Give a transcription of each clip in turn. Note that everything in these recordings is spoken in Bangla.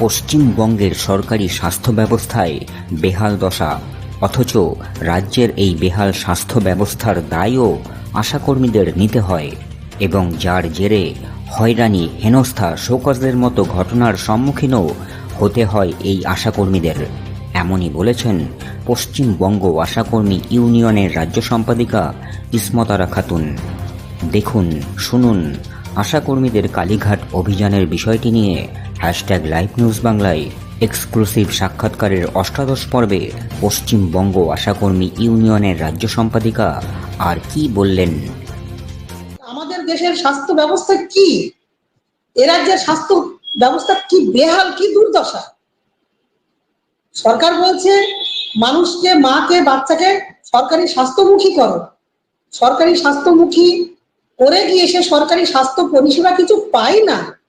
পশ্চিমবঙ্গের সরকারি স্বাস্থ্য ব্যবস্থায় বেহাল দশা। অথচ রাজ্যের এই বেহাল স্বাস্থ্য ব্যবস্থার দায়ও আশাকর্মীদের নিতে হয় এবং যার জেরে হয়রানি, হেনস্থা, শোকজের মতো ঘটনার সম্মুখীনও হতে হয় এই আশাকর্মীদের। এমনই বলেছেন পশ্চিমবঙ্গ আশাকর্মী ইউনিয়নের রাজ্য সম্পাদিকা ইসমতারা খাতুন। দেখুন, শুনুন আশাকর্মীদের কালীঘাট অভিযানের বিষয়টি নিয়ে হ্যাশট্যাগ লাইভ নিউজ বাংলায় এক্সক্লুসিভ সাক্ষাৎকারের অষ্টাদশ পর্বে পশ্চিমবঙ্গ আশাকর্মী ইউনিয়নের রাজ্য সম্পাদিকা আর কি বললেন? আমাদের দেশের স্বাস্থ্য ব্যবস্থা কি? এ রাজ্যের স্বাস্থ্য ব্যবস্থা কি বেহাল, কি দুর্দশা? সরকার বলছে, মানুষকে, মাকে, বাচ্চাকে সরকারি স্বাস্থ্যমুখী করো। সরকারি স্বাস্থ্যমুখী করে গিয়ে সে সরকারি স্বাস্থ্য পরিষেবা কিছু পায় না।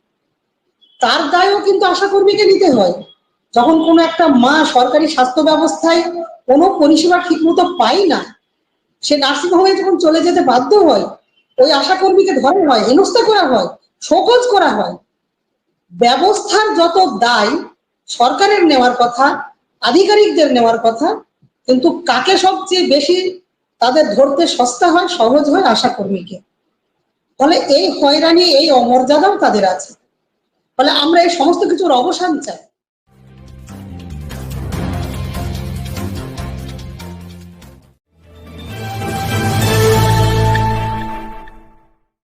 তার দায়ও কিন্তু আশাকর্মীকে নিতে হয়। যখন কোনো একটা মা সরকারি স্বাস্থ্য ব্যবস্থায় কোনো পরিষেবা ঠিকমতো পায় না, সে নার্সিং হোমে যখন চলে যেতে বাধ্য হয়, ওই আশাকর্মীকে ধরা হয়, হেনস্থা করা হয়, শোকজ করা হয়। ব্যবস্থার যত দায় সরকারের নেওয়ার কথা, আধিকারিকদের নেওয়ার কথা, কিন্তু কাকে সবচেয়ে বেশি তাদের ধরতে সস্তা হয়, সহজ হয় আশাকর্মীকে? ফলে এই হয়রানি, এই অমর্যাদাও তাদের আছে। ফলে আমরা এই সমস্ত কিছুর অবসান চাই।